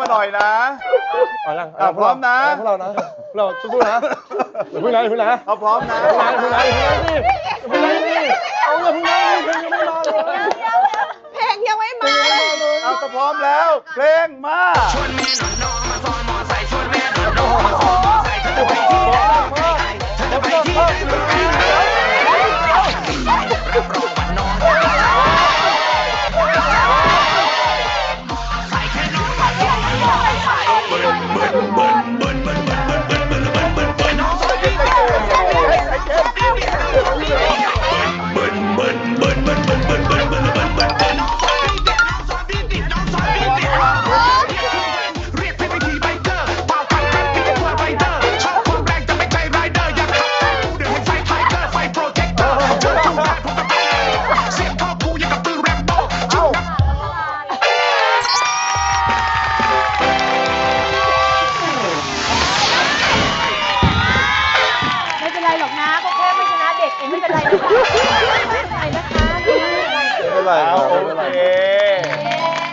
มาหน่อยนะ เอายังอะพร้อมนะ พวกเรานะพวกเราสู้ๆนะอย่าเพึ่งนะอย่าเพึ่งนะเอาพร้อมนะอย่าเพึ่งนะอย่าเพึ่งนะอย่าเพิ่งนะสิเอาอย่าเพึ่งนะเพลงยังไม่มาเลย เพลงยังไม่มาเลย เอาถ้าพร้อมแล้ว เพลงมา ชวนแม่หนอนนอมา ไม่เป็นไรไม่เป็นไรนะคะไม่เป็นไร ไม่เป็นไร โอเค